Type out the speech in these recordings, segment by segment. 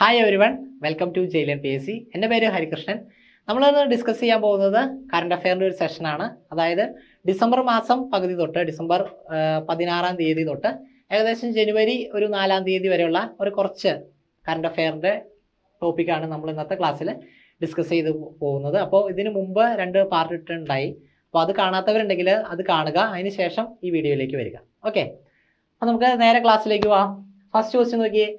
Hi everyone welcome to ജയിലൻ P S C എന്റെ പേര് ഹരികൃഷ്ണൻ. നമ്മളിന്ന് ഡിസ്കസ് ചെയ്യാൻ പോകുന്നത് കറണ്ട് അഫെയറിന്റെ ഒരു സെഷനാണ് അതായത് ഡിസംബർ മാസം പകുതി തൊട്ട് ഡിസംബർ പതിനാറാം തീയതി തൊട്ട് ഏകദേശം ജനുവരി ഒരു നാലാം തീയതി വരെയുള്ള ഒരു കുറച്ച് കറണ്ട് അഫെയറിന്റെ ടോപ്പിക്കാണ് നമ്മൾ ഇന്നത്തെ ക്ലാസ്സിൽ ഡിസ്കസ് ചെയ്ത് പോകുന്നത്. അപ്പോൾ ഇതിന് മുമ്പ് രണ്ട് പാർട്ട് ഇട്ടുണ്ടായി അപ്പോൾ അത് കാണാത്തവരുണ്ടെങ്കിൽ അത് കാണുക. അതിന് ശേഷം ഈ വീഡിയോയിലേക്ക് വരിക. ഓക്കെ അപ്പോൾ നമുക്ക് നേരെ ക്ലാസ്സിലേക്ക് പോവാം. ഫസ്റ്റ് ക്വസ്റ്റ്യൻ നോക്കിയേ.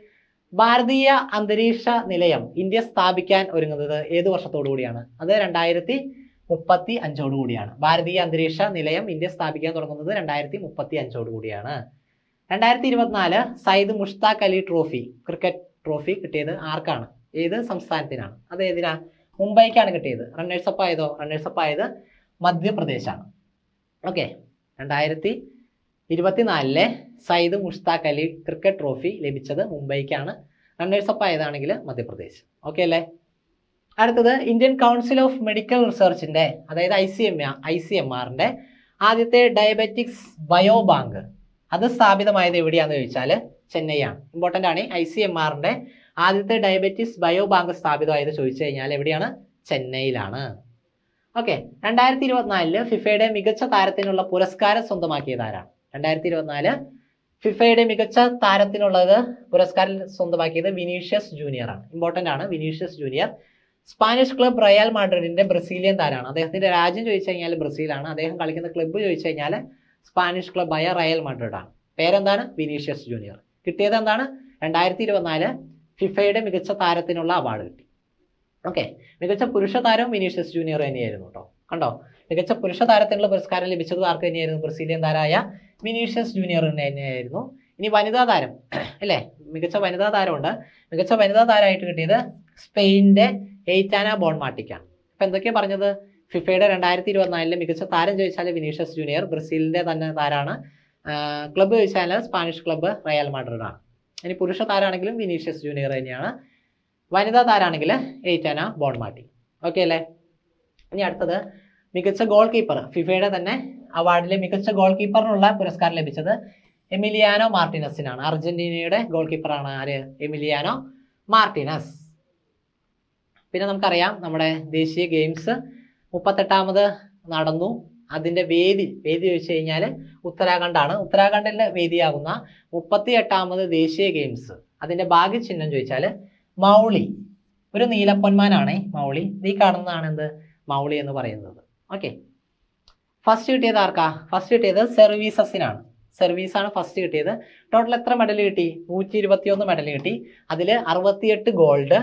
ഭാരതീയ അന്തരീക്ഷ നിലയം ഇന്ത്യ സ്ഥാപിക്കാൻ ഒരുങ്ങുന്നത് ഏത് വർഷത്തോടു കൂടിയാണ്? അത് രണ്ടായിരത്തി മുപ്പത്തി അഞ്ചോടു കൂടിയാണ്. ഭാരതീയ അന്തരീക്ഷ നിലയം ഇന്ത്യ സ്ഥാപിക്കാൻ തുടങ്ങുന്നത് രണ്ടായിരത്തി മുപ്പത്തി അഞ്ചോടു കൂടിയാണ്. രണ്ടായിരത്തി ഇരുപത്തിനാല് Syed Mushtaq Ali trophy cricket trophy കിട്ടിയത് ആർക്കാണ്? ഏത് സംസ്ഥാനത്തിനാണ്? അത് ഏതിനാ? മുംബൈക്കാണ് കിട്ടിയത്. റണ്ണേഴ്സ് അപ്പ് ആയതോ റണ്ണേഴ്സ് അപ്പ് ആയത് മധ്യപ്രദേശാണ്. ഓക്കെ. രണ്ടായിരത്തി ഇരുപത്തിനാലിലെ സയ്യിദ് മുഷ്താഖ് അലി ക്രിക്കറ്റ് ട്രോഫി ലഭിച്ചത് മുംബൈക്കാണ്. റണ്ണേഴ്സ് അപ്പ് ആയതാണെങ്കിൽ മധ്യപ്രദേശ്. ഓക്കെ അല്ലേ? അടുത്തത് ഇന്ത്യൻ കൗൺസിൽ ഓഫ് മെഡിക്കൽ റിസർച്ചിന്റെ അതായത് I C M I C M ആറിന്റെ ആദ്യത്തെ ഡയബറ്റിക്സ് ബയോ ബാങ്ക് അത് സ്ഥാപിതമായത് എവിടെയാണെന്ന് ചോദിച്ചാൽ ചെന്നൈയാണ്. ഇമ്പോർട്ടന്റ് ആണ്. ഐ സി എം ആറിന്റെ ആദ്യത്തെ ഡയബറ്റിക്സ് ബയോ ബാങ്ക് സ്ഥാപിതമായത് ചോദിച്ചു കഴിഞ്ഞാൽ എവിടെയാണ്? ചെന്നൈയിലാണ്. ഓക്കെ രണ്ടായിരത്തി ഇരുപത്തിനാലിൽ ഫിഫയുടെ മികച്ച താരത്തിനുള്ള പുരസ്കാരം സ്വന്തമാക്കിയത് ആരാണ്? രണ്ടായിരത്തി ഇരുപത്തിനാല് ഫിഫയുടെ മികച്ച താരത്തിനുള്ളത് പുരസ്കാരം സ്വന്തമാക്കിയത് വിനീഷ്യസ് ജൂനിയർ ആണ്. ഇമ്പോർട്ടന്റ് ആണ്. Vinicius junior. Spanish club Real മാഡ്രിഡിന്റെ Brazilian താരമാണ്. അദ്ദേഹത്തിന്റെ രാജ്യം ചോദിച്ചു കഴിഞ്ഞാൽ ബ്രസീലാണ്. അദ്ദേഹം കളിക്കുന്ന ക്ലബ്ബ് ചോദിച്ചു കഴിഞ്ഞാൽ സ്പാനിഷ് ക്ലബ്ബായ റയൽ മാഡ്രിഡ് ആണ് പേരെന്താണ്? Vinicius junior. കിട്ടിയത് എന്താണ്? രണ്ടായിരത്തി ഇരുപത്തിനാല് ഫിഫയുടെ മികച്ച താരത്തിനുള്ള അവാർഡ് കിട്ടി. ഓക്കെ മികച്ച പുരുഷ താരം വിനീഷ്യസ് ജൂനിയർ തന്നെയായിരുന്നു കേട്ടോ. കണ്ടോ? മികച്ച പുരുഷ താരത്തിനുള്ള പുരസ്കാരം ലഭിച്ചത് ആർക്ക് തന്നെയായിരുന്നു? ബ്രസീലിയൻ താരമായ വിനീഷ്യസ് ജൂനിയർ തന്നെയായിരുന്നു. ഇനി വനിതാ താരം അല്ലേ? മികച്ച വനിതാ താരമുണ്ട്. മികച്ച വനിതാ താരമായിട്ട് കിട്ടിയത് സ്പെയിനിന്റെ എയ്റ്റാന ബോൺമാട്ടിക്കാണ് അപ്പം എന്തൊക്കെയാണ് പറഞ്ഞത്? ഫിഫയുടെ രണ്ടായിരത്തി ഇരുപത്തിനാലിലെ മികച്ച താരം ചോദിച്ചാൽ വിനീഷ്യസ് ജൂനിയർ ബ്രസീലിന്റെ തന്നെ താരമാണ് ക്ലബ്ബ് ചോദിച്ചാൽ സ്പാനിഷ് ക്ലബ്ബ് റയൽ മാഡ്രിഡാണ് ഇനി പുരുഷ താരമാണെങ്കിലും വിനീഷ്യസ് ജൂനിയർ തന്നെയാണ്. വനിതാ താരാണെങ്കിൽ എയ്റ്റാന ബോൺമാട്ടി. ഓക്കെ അല്ലേ? ഇനി അടുത്തത് മികച്ച ഗോൾ കീപ്പർ ഫിഫയുടെ തന്നെ അവാർഡിലെ മികച്ച ഗോൾ കീപ്പറിനുള്ള പുരസ്കാരം ലഭിച്ചത് എമിലിയാനോ മാർട്ടിനസിനാണ്. അർജന്റീനയുടെ ഗോൾ കീപ്പറാണ് ആര്? Emiliano Martinez. പിന്നെ നമുക്കറിയാം നമ്മുടെ ദേശീയ ഗെയിംസ് മുപ്പത്തെട്ടാമത് നടന്നു. അതിന്റെ വേദി വേദി ചോദിച്ചു കഴിഞ്ഞാൽ ഉത്തരാഖണ്ഡാണ്. ഉത്തരാഖണ്ഡിന്റെ വേദിയാകുന്ന മുപ്പത്തി എട്ടാമത് ദേശീയ ഗെയിംസ്. അതിന്റെ ഭാഗ്യചിഹ്നം ചോദിച്ചാൽ മൗളി. ഒരു നീലപ്പൊന്മാനാണ് മൗളി. ഈ കാണുന്നതാണ് എന്ത്? മൗളി എന്ന് പറയുന്നത്. ഓക്കെ. ഫസ്റ്റ് കിട്ടിയത് ആർക്കാ? ഫസ്റ്റ് കിട്ടിയത് സർവീസസിനാണ്. സർവീസാണ് ഫസ്റ്റ് കിട്ടിയത്. ടോട്ടൽ എത്ര മെഡൽ കിട്ടി? നൂറ്റി ഇരുപത്തിയൊന്ന് മെഡൽ കിട്ടി. അതിൽ അറുപത്തിയെട്ട് ഗോൾഡ്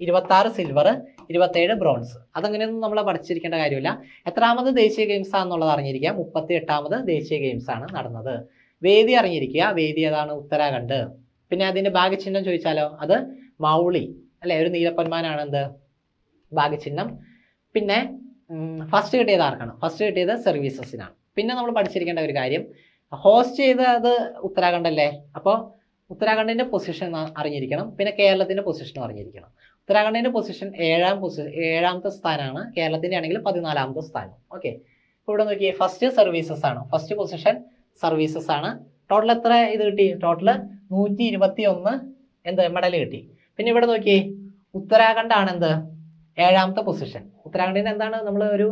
ഇരുപത്തി ആറ് സിൽവർ ഇരുപത്തേഴ് ബ്രോൺസ് അതങ്ങനെയൊന്നും നമ്മൾ പഠിച്ചിരിക്കേണ്ട കാര്യമില്ല. എത്രാമത് ദേശീയ ഗെയിംസ് ആണെന്നുള്ളത് അറിഞ്ഞിരിക്കുക. മുപ്പത്തി എട്ടാമത് ദേശീയ ഗെയിംസ് ആണ് നടന്നത്. വേദി അറിഞ്ഞിരിക്കുക. വേദി ഏതാണ്? ഉത്തരാഖണ്ഡ്. പിന്നെ അതിന്റെ ഭാഗ്യചിഹ്നം ചോദിച്ചാലോ? അത് മൗളി. അല്ലെ? ഒരു നീലപ്പന്മാനാണ് എന്ത്? ഭാഗ്യചിഹ്നം പിന്നെ ഫസ്റ്റ് കിട്ടിയത് ആർക്കാണ്? ഫസ്റ്റ് കിട്ടിയത് സർവീസസിനാണ്. പിന്നെ നമ്മൾ പഠിച്ചിരിക്കേണ്ട ഒരു കാര്യം ഹോസ്റ്റ് ചെയ്തത് ഉത്തരാഖണ്ഡ് അല്ലേ അപ്പോൾ ഉത്തരാഖണ്ഡിന്റെ പൊസിഷൻ അറിഞ്ഞിരിക്കണം പിന്നെ കേരളത്തിന്റെ പൊസിഷൻ അറിഞ്ഞിരിക്കണം. ഉത്തരാഖണ്ഡിന്റെ പൊസിഷൻ ഏഴാം പൊസി ഏഴാമത്തെ സ്ഥാനമാണ് കേരളത്തിന്റെ ആണെങ്കിൽ പതിനാലാമത്തെ സ്ഥാനം. ഓക്കെ ഇപ്പോൾ ഇവിടെ നോക്കിയേ ഫസ്റ്റ് സർവീസസ് ആണ്. ഫസ്റ്റ് പൊസിഷൻ സർവീസസ് ആണ്. ടോട്ടൽ എത്ര ഇത് കിട്ടി? ടോട്ടൽ നൂറ്റി ഇരുപത്തി ഒന്ന് എന്ത് മെഡൽ കിട്ടി. പിന്നെ ഇവിടെ നോക്കിയേ ഉത്തരാഖണ്ഡ് എന്ത്? ഏഴാമത്തെ പൊസിഷൻ ഉത്തരാഖണ്ഡിന് എന്താണ് നമ്മൾ ഒരു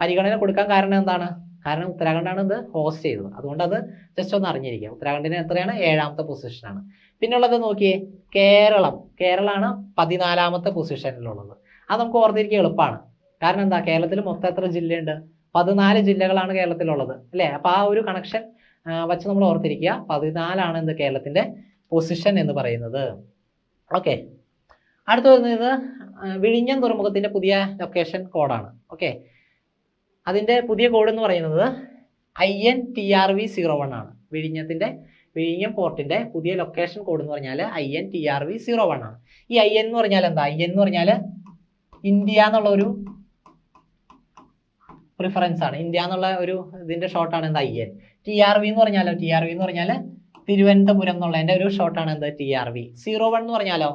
പരിഗണന കൊടുക്കാൻ കാരണം എന്താണ്? കാരണം ഉത്തരാഖണ്ഡാണ് ഇത് ഹോസ്റ്റ് ചെയ്തത്. അതുകൊണ്ട് അത് ജസ്റ്റ് ഒന്ന് അറിഞ്ഞിരിക്കുക. ഉത്തരാഖണ്ഡിന് എത്രയാണ്? ഏഴാമത്തെ പൊസിഷനാണ് പിന്നുള്ളത് നോക്കിയേ. കേരളം. കേരളമാണ് പതിനാലാമത്തെ പൊസിഷനിലുള്ളത് അത് നമുക്ക് ഓർത്തിരിക്കുക എളുപ്പമാണ്. കാരണം എന്താ? കേരളത്തിൽ മൊത്തം എത്ര ജില്ലയുണ്ട്? പതിനാല് ജില്ലകളാണ് കേരളത്തിലുള്ളത്. അല്ലേ? അപ്പോൾ ആ ഒരു കണക്ഷൻ വച്ച് നമ്മൾ ഓർത്തിരിക്കുക. പതിനാലാണ് എന്ത് കേരളത്തിന്റെ പൊസിഷൻ എന്ന് പറയുന്നത്. ഓക്കെ അടുത്ത വരുന്നത് വിഴിഞ്ഞം തുറമുഖത്തിന്റെ പുതിയ ലൊക്കേഷൻ കോഡാണ് ഓക്കെ അതിന്റെ പുതിയ കോഡ് എന്ന് പറയുന്നത് I N T R V zero one ആണ്. വിഴിഞ്ഞത്തിന്റെ വിഴിഞ്ഞം പോർട്ടിന്റെ പുതിയ ലൊക്കേഷൻ കോഡ് എന്ന് പറഞ്ഞാൽ I N T R V zero one ആണ്. ഈ ഐ എൻ എന്ന് പറഞ്ഞാൽ എന്താ? ഐ എൻ എന്ന് പറഞ്ഞാൽ ഇന്ത്യ എന്നുള്ള ഒരു പ്രിഫറൻസ് ആണ്. ഇന്ത്യ എന്നുള്ള ഒരു ഇതിന്റെ ഷോർട്ടാണ് എന്താ? I N T R V എന്ന് പറഞ്ഞാലോ? ടി ആർ വി എന്ന് പറഞ്ഞാൽ തിരുവനന്തപുരം എന്നുള്ളതിന്റെ ഒരു ഷോർട്ടാണ് എന്താ? T R V zero one എന്ന് പറഞ്ഞാലോ?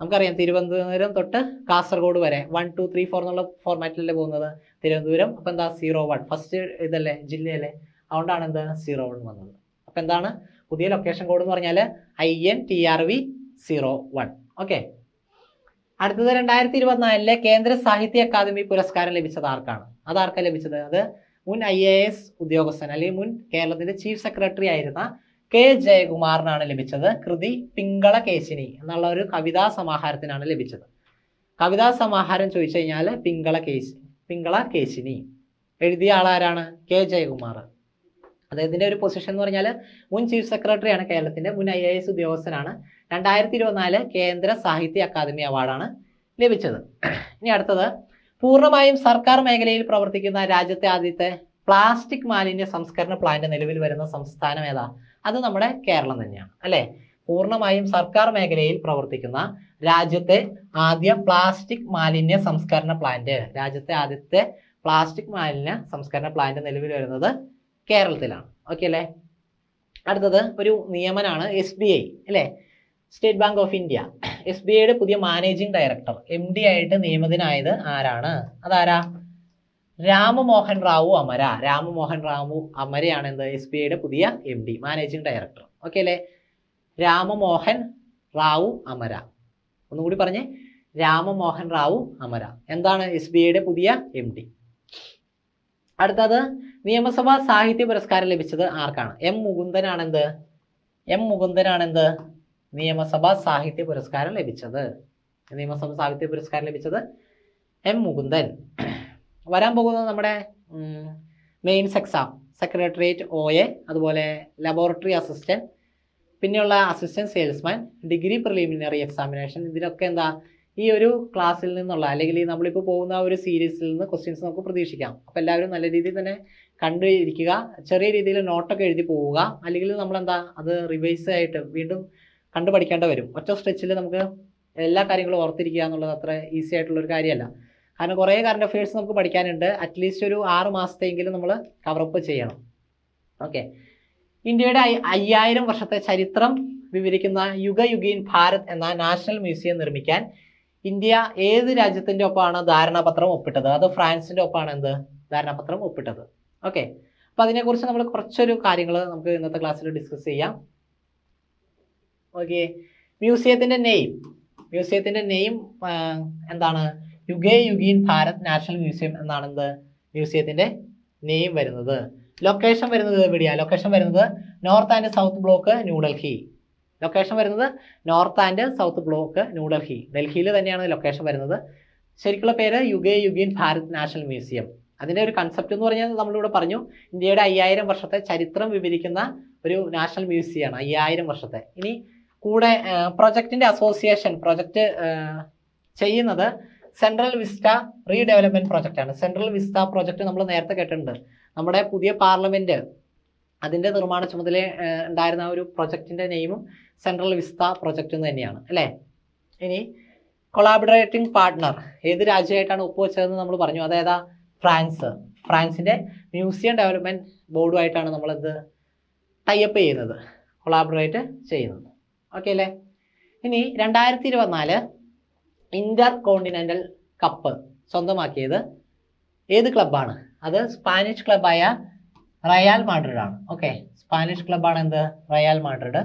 നമുക്കറിയാം തിരുവനന്തപുരം തൊട്ട് കാസർഗോഡ് വരെ. വൺ ടു ത്രീ ഫോർ എന്നുള്ള ഫോർമാറ്റിലല്ലേ പോകുന്നത്? തിരുവനന്തപുരം അപ്പം എന്താ? സീറോ വൺ ഫസ്റ്റ് ഇതല്ലേ ജില്ലയല്ലേ? അതുകൊണ്ടാണ് എന്ത്? സീറോ വൺ വന്നത്. അപ്പം എന്താണ്? പുതിയ ലൊക്കേഷൻ കോഡ് എന്ന് പറഞ്ഞാൽ I N T R V zero one okay അടുത്തത് രണ്ടായിരത്തി ഇരുപത്തിനാലിലെ കേന്ദ്ര സാഹിത്യ അക്കാദമി പുരസ്കാരം ലഭിച്ചത് ആർക്കാണ്? അത് ആർക്കാണ് ലഭിച്ചത്? അത് മുൻ ഐ എ എസ് ഉദ്യോഗസ്ഥൻ അല്ലെങ്കിൽ മുൻ കേരളത്തിന്റെ ചീഫ് സെക്രട്ടറി ആയിരുന്ന കെ. ജയകുമാറിനാണ് ലഭിച്ചത്. കൃതി പിങ്കള കേശിനി എന്നുള്ള ഒരു കവിതാ സമാഹാരത്തിനാണ് ലഭിച്ചത്. കവിതാ സമാഹാരം ചോദിച്ചു കഴിഞ്ഞാൽ പിങ്കള കേശി പിങ്കള കേശിനി. എഴുതിയ ആളാരാണ്? കെ. ജയകുമാർ. അദ്ദേഹത്തിന്റെ ഒരു പൊസിഷൻ എന്ന് പറഞ്ഞാൽ മുൻ ചീഫ് സെക്രട്ടറിയാണ് കേരളത്തിന്റെ മുൻ ഐ എ എസ് ഉദ്യോഗസ്ഥനാണ്. രണ്ടായിരത്തി ഇരുപത്തിനാല് കേന്ദ്ര സാഹിത്യ അക്കാദമി അവാർഡാണ് ലഭിച്ചത്. ഇനി അടുത്തത്. പൂർണമായും സർക്കാർ മേഖലയിൽ പ്രവർത്തിക്കുന്ന രാജ്യത്തെ ആദ്യത്തെ പ്ലാസ്റ്റിക് മാലിന്യ സംസ്കരണ പ്ലാന്റ് നിലവിൽ വരുന്ന സംസ്ഥാനം ഏതാ? അത് നമ്മുടെ കേരളം തന്നെയാണ് അല്ലേ? പൂർണമായും സർക്കാർ മേഖലയിൽ പ്രവർത്തിക്കുന്ന രാജ്യത്തെ ആദ്യ പ്ലാസ്റ്റിക് മാലിന്യ സംസ്കരണ പ്ലാന്റ് രാജ്യത്തെ ആദ്യത്തെ പ്ലാസ്റ്റിക് മാലിന്യ സംസ്കരണ പ്ലാന്റ് നിലവിൽ വരുന്നത് കേരളത്തിലാണ്. ഓക്കെ അല്ലേ? അടുത്തത് ഒരു നിയമനാണ് എസ് ബി ഐ അല്ലേ? State bank of India S B ഐയുടെ പുതിയ മാനേജിംഗ് ഡയറക്ടർ എം ഡി ആയിട്ട് നിയമിതനായത് ആരാണ്? അതാരാ? രാമമോഹൻ റാവു അമര. രാമമോഹൻ റാവു അമരയാണ് എന്ത് എസ് ബി ഐയുടെ പുതിയ M D managing director okay അല്ലേ? രാമമോഹൻ റാവു അമര. ഒന്നുകൂടി പറഞ്ഞേ. രാമമോഹൻ റാവു അമര. എന്താണ് എസ് ബി ഐയുടെ പുതിയ എം ഡി അടുത്തത് നിയമസഭാ സാഹിത്യ പുരസ്കാരം ലഭിച്ചത് ആർക്കാണ്? എം മുകുന്ദനാണെന്ത്? എം മുകുന്ദനാണെന്ത്? നിയമസഭാ സാഹിത്യ പുരസ്കാരം ലഭിച്ചത്. നിയമസഭാ സാഹിത്യ പുരസ്കാരം ലഭിച്ചത് എം മുകുന്ദൻ. വരാൻ പോകുന്നത് നമ്മുടെ mains exam secretariat O A അതുപോലെ ലബോറട്ടറി അസിസ്റ്റന്റ് പിന്നെയുള്ള assistant salesman degree preliminary examination ഇതിലൊക്കെ എന്താ ഈ ഒരു ക്ലാസ്സിൽ നിന്നുള്ള അല്ലെങ്കിൽ നമ്മളിപ്പോൾ പോകുന്ന ഒരു സീരീസിൽ നിന്ന് ക്വസ്റ്റ്യൻസ് നമുക്ക് പ്രതീക്ഷിക്കാം. അപ്പോൾ എല്ലാവരും നല്ല രീതിയിൽ തന്നെ കണ്ടു ഇരിക്കുക ചെറിയ രീതിയിൽ നോട്ടൊക്കെ എഴുതി പോവുക അല്ലെങ്കിൽ നമ്മളെന്താ അത് റിവൈസ് ആയിട്ട് വീണ്ടും കണ്ടു പഠിക്കേണ്ട വരും. ഒറ്റ സ്ട്രെച്ചിൽ നമുക്ക് എല്ലാ കാര്യങ്ങളും ഓർത്തിരിക്കുക എന്നുള്ളത് അത്ര ഈസി ആയിട്ടുള്ളൊരു കാര്യമല്ല. കാരണം കുറേ കറണ്ട് അഫയേഴ്സ് നമുക്ക് പഠിക്കാനുണ്ട്. അറ്റ്ലീസ്റ്റ് ഒരു ആറ് മാസത്തെയെങ്കിലും നമ്മൾ കവറപ്പ് ചെയ്യണം. ഓക്കെ ഇന്ത്യയുടെ അയ്- അയ്യായിരം വർഷത്തെ ചരിത്രം വിവരിക്കുന്ന യുഗയുഗീൻ ഭാരത് എന്ന നാഷണൽ മ്യൂസിയം നിർമ്മിക്കാൻ ഇന്ത്യ ഏത് രാജ്യത്തിന്റെ ഒപ്പമാണ് ധാരണാപത്രം ഒപ്പിട്ടത്? അത് ഫ്രാൻസിന്റെ ഒപ്പമാണ് എന്ത്? ധാരണാപത്രം ഒപ്പിട്ടത്. ഓക്കെ അപ്പൊ അതിനെക്കുറിച്ച് നമ്മൾ കുറച്ചൊരു കാര്യങ്ങൾ നമുക്ക് ഇന്നത്തെ ക്ലാസ്സിൽ ഡിസ്കസ് ചെയ്യാം. ഓക്കെ മ്യൂസിയത്തിന്റെ നെയിം മ്യൂസിയത്തിന്റെ നെയിം എന്താണ്? യുഗേ യുഗീൻ ഭാരത് നാഷണൽ മ്യൂസിയം എന്നാണ് എന്ത്? മ്യൂസിയത്തിന്റെ നെയിം വരുന്നത്. ലൊക്കേഷൻ വരുന്നത് എവിടെയാണ് ലൊക്കേഷൻ വരുന്നത് north and south block New Delhi location വരുന്നത് north and south block New Delhi ഡൽഹിയിൽ തന്നെയാണ് ലൊക്കേഷൻ വരുന്നത്. ശരിക്കുള്ള പേര് യുഗേ യുഗീൻ ഭാരത് നാഷണൽ മ്യൂസിയം. അതിന്റെ ഒരു കൺസെപ്റ്റ് എന്ന് പറഞ്ഞാൽ നമ്മളിവിടെ പറഞ്ഞു ഇന്ത്യയുടെ അയ്യായിരം വർഷത്തെ ചരിത്രം വിവരിക്കുന്ന ഒരു നാഷണൽ മ്യൂസിയമാണ് അയ്യായിരം വർഷത്തെ. ഇനി കൂടെ പ്രൊജക്റ്റിന്റെ അസോസിയേഷൻ പ്രൊജക്റ്റ് ചെയ്യുന്നത് സെൻട്രൽ വിസ്റ്റ റീഡെവലപ്മെന്റ് പ്രോജക്റ്റ് ആണ്. സെൻട്രൽ വിസ്റ്റ പ്രോജക്റ്റ് നമ്മൾ നേരത്തെ കേട്ടിട്ടുണ്ട്. നമ്മുടെ പുതിയ പാർലമെന്റ് അതിന്റെ നിർമ്മാണ ചുമതല ഉണ്ടായിരുന്ന ഒരു പ്രൊജക്റ്റിന്റെ നെയിമും സെൻട്രൽ വിസ്ത പ്രൊജക്റ്റ് എന്ന് തന്നെയാണ്. അല്ലേ? ഇനി കൊളാബറേറ്റിംഗ് പാർട്ട്ണർ ഏത് രാജ്യമായിട്ടാണ് ഒപ്പുവെച്ചതെന്ന് നമ്മൾ പറഞ്ഞു. അതായത് ഫ്രാൻസ്. ഫ്രാൻസിന്റെ മ്യൂസിയം ഡെവലപ്മെന്റ് ബോർഡുമായിട്ടാണ് നമ്മളിത് ടൈപ്പ് ചെയ്യുന്നത്. കൊളാബറേറ്റ് ചെയ്യുന്നത്. ഓക്കെ അല്ലേ? ഇനി രണ്ടായിരത്തി ഇരുപത്തിനാല് ഇന്റർ കോണ്ടിനെന്റൽ കപ്പ് സ്വന്തമാക്കിയത് ഏത് ക്ലബ്ബാണ്? അത് സ്പാനിഷ് ക്ലബ്ബായ റയാൽ മാഡ്രിഡ് ആണ് ഓക്കെ സ്പാനിഷ് ക്ലബ്ബാണ് എന്ത്? റയാൽ മാഡ്രിഡ്.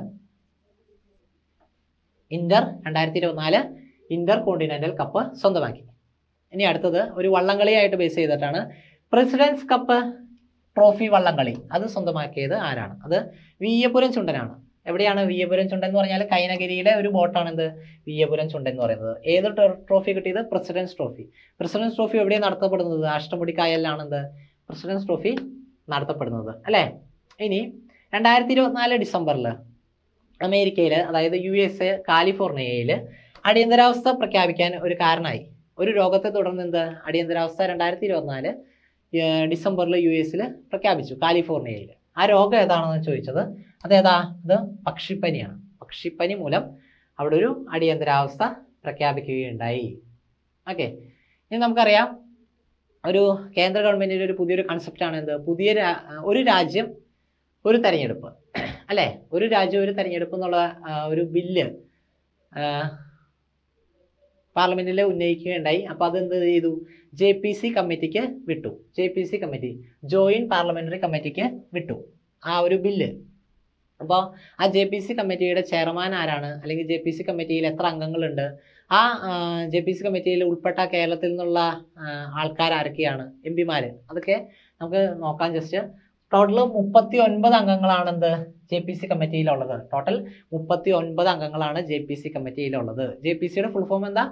ഇന്റർ രണ്ടായിരത്തി ഇരുപത്തിനാല് ഇന്റർ കോണ്ടിനെന്റൽ കപ്പ് സ്വന്തമാക്കി. ഇനി അടുത്തത് ഒരു വള്ളംകളിയായിട്ട് ബേസ് ചെയ്തിട്ടാണ്. പ്രസിഡൻസ് കപ്പ് ട്രോഫി വള്ളംകളി. അത് സ്വന്തമാക്കിയത് ആരാണ്? അത് വിയ്യപുരം ചുണ്ടനാണ്. എവിടെയാണ് വിയപുരം ചുണ്ടൻ എന്ന് പറഞ്ഞാൽ കൈനഗിരിയിലെ ഒരു ബോട്ടാണ് എന്ത് വിയപുരം ചുണ്ടൻ എന്ന് പറയുന്നത്. ഏത് ട്രോഫി കിട്ടിയത്? Precedence trophy. പ്രസിഡൻസ് ട്രോഫി എവിടെയാണ് നടത്തപ്പെടുന്നത്? അഷ്ടമുടി കായലിലാണ് എന്ത് പ്രസിഡൻസ് ട്രോഫി നടത്തപ്പെടുന്നത്. അല്ലേ? ഇനി രണ്ടായിരത്തി ഇരുപത്തിനാല് ഡിസംബറിൽ അമേരിക്കയിൽ അതായത് യു എസ് എ കാലിഫോർണിയയിൽ അടിയന്തരാവസ്ഥ പ്രഖ്യാപിക്കാൻ ഒരു കാരണമായി ഒരു രോഗത്തെ തുടർന്ന് എന്ത്? അടിയന്തരാവസ്ഥ രണ്ടായിരത്തി ഇരുപത്തിനാല് ഡിസംബറിൽ യു എസിൽ പ്രഖ്യാപിച്ചു കാലിഫോർണിയയിൽ ആ രോഗം ഏതാണെന്ന് ചോദിച്ചത്? അതേതാ? അത് പക്ഷിപ്പനിയാണ്. പക്ഷിപ്പനി മൂലം അവിടെ ഒരു അടിയന്തരാവസ്ഥ പ്രഖ്യാപിക്കുകയുണ്ടായി. ഓക്കെ ഇനി നമുക്കറിയാം ഒരു കേന്ദ്ര ഗവൺമെന്റിന്റെ ഒരു പുതിയൊരു കൺസെപ്റ്റാണ് എന്ത്? പുതിയ ഒരു രാജ്യം ഒരു തെരഞ്ഞെടുപ്പ്. അല്ലേ? ഒരു രാജ്യം ഒരു തെരഞ്ഞെടുപ്പ് എന്നുള്ള ഒരു ബില്ല് പാർലമെന്റിൽ ഉന്നയിക്കുകയുണ്ടായി. അപ്പോൾ അതെന്ത് ചെയ്തു? ജെ പി സി കമ്മിറ്റിക്ക് വിട്ടു. J P C committee joint parliamentary കമ്മിറ്റിക്ക് വിട്ടു. ആ ഒരു ബില്ല്. അപ്പോൾ ആ ജെ പി സി കമ്മിറ്റിയുടെ ചെയർമാൻ ആരാണ്? അല്ലെങ്കിൽ ജെ പി സി കമ്മിറ്റിയിൽ എത്ര അംഗങ്ങളുണ്ട്? ആ ജെ പി സി കമ്മിറ്റിയിൽ ഉൾപ്പെട്ട കേരളത്തിൽ നിന്നുള്ള ആൾക്കാർ ആരൊക്കെയാണ്? എം പിമാർ അതൊക്കെ നമുക്ക് നോക്കാം. ജസ്റ്റ് ടോട്ടൽ മുപ്പത്തി ഒൻപത് അംഗങ്ങളാണ് എന്ത് ജെ പി സി കമ്മിറ്റിയിലുള്ളത്? ടോട്ടൽ മുപ്പത്തി ഒൻപത് അംഗങ്ങളാണ് ജെ പി സി കമ്മിറ്റിയിലുള്ളത്. ജെ പി സിയുടെ ഫുൾ ഫോം എന്താ?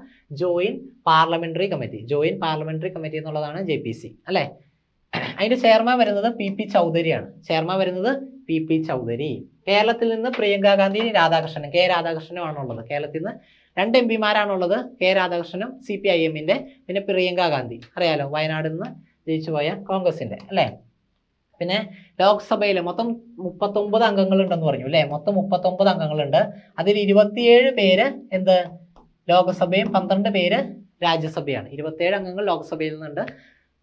Join parliamentary committee join parliamentary committee എന്നുള്ളതാണ് ജെ പി സി. അല്ലേ? അതിന്റെ ചെയർമാൻ വരുന്നത് പി പി ചൗധരിയാണ്. ചെയർമാൻ വരുന്നത് പി പി ചൗധരി കേരളത്തിൽ നിന്ന് പ്രിയങ്ക ഗാന്ധി രാധാകൃഷ്ണനും കെ രാധാകൃഷ്ണനും ആണുള്ളത്. കേരളത്തിൽ നിന്ന് രണ്ട് എം പിമാരാണുള്ളത്. കെ രാധാകൃഷ്ണനും സി പി ഐ എമ്മിന്റെ പിന്നെ പ്രിയങ്ക ഗാന്ധി. അറിയാലോ വയനാട് നിന്ന് ജയിച്ചു പോയ കോൺഗ്രസിന്റെ അല്ലേ? പിന്നെ ലോക്സഭയിൽ മൊത്തം മുപ്പത്തൊമ്പത് അംഗങ്ങളുണ്ടെന്ന് പറഞ്ഞു അല്ലേ? മൊത്തം മുപ്പത്തൊമ്പത് അംഗങ്ങളുണ്ട്. അതിൽ ഇരുപത്തിയേഴ് പേര് എന്ത്? ലോക്സഭയും പന്ത്രണ്ട് പേര് രാജ്യസഭയാണ്. ഇരുപത്തിയേഴ് അംഗങ്ങൾ ലോക്സഭയിൽ നിന്നുണ്ട്.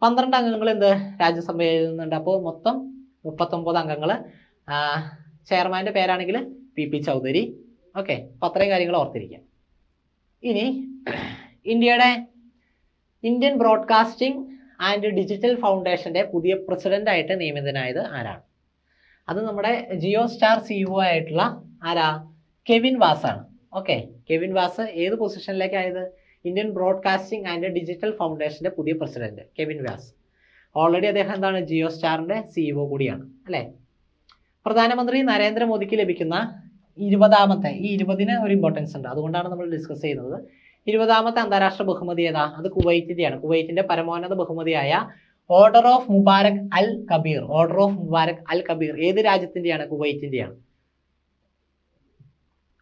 പന്ത്രണ്ട് അംഗങ്ങൾ എന്ത്? രാജ്യസഭയിൽ നിന്നുണ്ട്. അപ്പോൾ മൊത്തം മുപ്പത്തൊമ്പത് അംഗങ്ങൾ ചെയർമാന്റെ പേരാണെങ്കിൽ പി പി ചൗധരി. ഓക്കെ അപ്പോൾ അത്രയും കാര്യങ്ങൾ ഓർത്തിരിക്കാം. ഇനി ഇന്ത്യയുടെ ഇന്ത്യൻ ബ്രോഡ്കാസ്റ്റിംഗ് ആൻഡ് ഡിജിറ്റൽ ഫൗണ്ടേഷന്റെ പുതിയ പ്രസിഡന്റ് ആയിട്ട് നിയമിതനായത് ആരാണ്? അത് നമ്മുടെ ജിയോ സ്റ്റാർ സിഇഒ ആയിട്ടുള്ള ആരാ? കെവിൻ വാസാണ് ഓക്കെ കെവിൻ വാസ് ഏത് പൊസിഷനിലേക്കായത്? ഇന്ത്യൻ ബ്രോഡ്കാസ്റ്റിംഗ് ആൻഡ് ഡിജിറ്റൽ ഫൗണ്ടേഷന്റെ പുതിയ പ്രസിഡന്റ് കെവിൻ വാസ്. ഓൾറെഡി അദ്ദേഹം എന്താണ്? ജിയോ സ്റ്റാറിന്റെ സിഇഒ കൂടിയാണ് അല്ലേ? പ്രധാനമന്ത്രി നരേന്ദ്രമോദിക്ക് ലഭിക്കുന്ന ഇരുപതാമത്തെ ഈ ഇരുപതിന് ഒരു ഇമ്പോർട്ടൻസ് ഉണ്ട്. അതുകൊണ്ടാണ് നമ്മൾ ഡിസ്കസ് ചെയ്യുന്നത്. ഇരുപതാമത്തെ അന്താരാഷ്ട്ര ബഹുമതി ഏതാ? അത് കുവൈറ്റിന്റെയാണ്. കുവൈറ്റിന്റെ പരമോന്നത ബഹുമതിയായ order of Mubarak al Kabeer order of Mubarak al Kabeer ഏത് രാജ്യത്തിന്റെയാണ്? കുവൈറ്റിന്റെയാണ്.